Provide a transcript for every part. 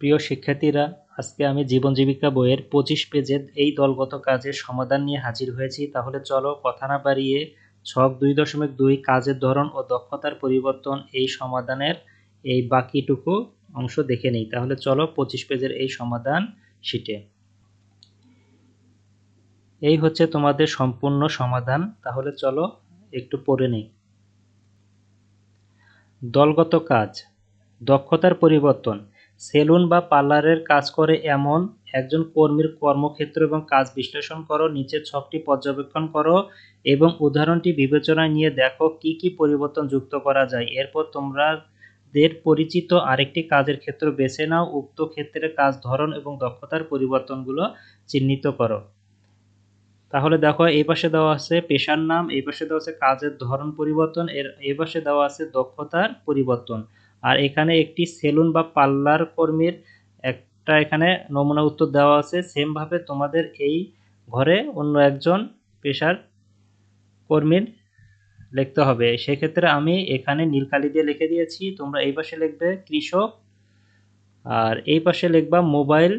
প্রিয় শিক্ষার্থীরা, আজকে আমি জীবন জীবিকা বইয়ের পঁচিশ পেজের এই দলগত কাজের সমাধান নিয়ে হাজির হয়েছি। তাহলে চলো কথা না বাড়িয়ে ছক দুই দশমিক দুই কাজের ধরন ও দক্ষতার পরিবর্তন এই সমাধানের এই বাকিটুকু অংশ দেখে নিই। তাহলে চলো পঁচিশ পেজের এই সমাধান শিটে এই হচ্ছে তোমাদের সম্পূর্ণ সমাধান। তাহলে চলো একটু পড়ে নিই। দলগত কাজ, দক্ষতার পরিবর্তন। সেলুন বা পার্লারের কাজ করে এমন একজন কর্মীর কর্মক্ষেত্র এবং কাজ বিশ্লেষণ করো, নিচের ছকটি পর্যবেক্ষণ করো এবং উদাহরণটি বিবেচনায় নিয়ে দেখো কি কি পরিবর্তন যুক্ত করা যায়। এরপর তোমরা দের পরিচিত আরেকটি কাজের ক্ষেত্র বেছে নাও, উক্ত ক্ষেত্রের কাজ ধরন এবং দক্ষতার পরিবর্তনগুলো চিহ্নিত করো। তাহলে দেখো, এই পাশে দেওয়া আছে পেশার নাম, এই পাশে দেওয়া আছে কাজের ধরন পরিবর্তন, এর, এই পাশে দেওয়া আছে দক্ষতার পরিবর্তন। আর এখানে একটি সেলুন বা পার্লার কর্মীর একটা এখানে নমুনা উত্তর দেওয়া আছে। সেমভাবে তোমাদের এই ঘরে অন্য একজন পেশার কর্মীর লিখতে হবে। সেক্ষেত্রে আমি এখানে নীলকালি দিয়ে লিখে দিয়েছি। তোমরা এই পাশে লিখবে কৃষক। আর এই পাশে লিখবা মোবাইল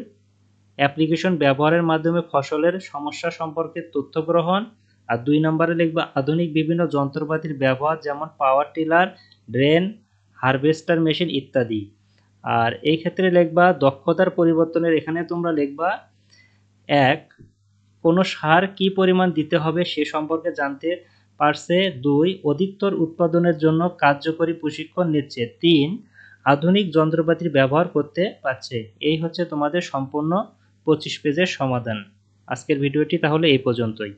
অ্যাপ্লিকেশন ব্যবহারের মাধ্যমে ফসলের সমস্যা সম্পর্কে তথ্য গ্রহণ। আর দুই নম্বরে লিখবা আধুনিক বিভিন্ন যন্ত্রপাতির ব্যবহার যেমন power tiller drain harvester machine ইত্যাদি। আর এই ক্ষেত্রে লিখবা দক্ষতার পরিবর্তনের এখানে তোমরা লিখবা, এক, কোনো সার কি পরিমাণ দিতে হবে সে সম্পর্কে জানতে পারছে। দুই, অধিকতর উৎপাদনের জন্য কার্যকরী প্রশিক্ষণ নিচ্ছে। তিন, আধুনিক যন্ত্রপাতির ব্যবহার করতে পারছে। এই হচ্ছে তোমাদের সম্পূর্ণ পঁচিশ পেজের সমাধান। আজকের ভিডিওটি তাহলে এই পর্যন্তই।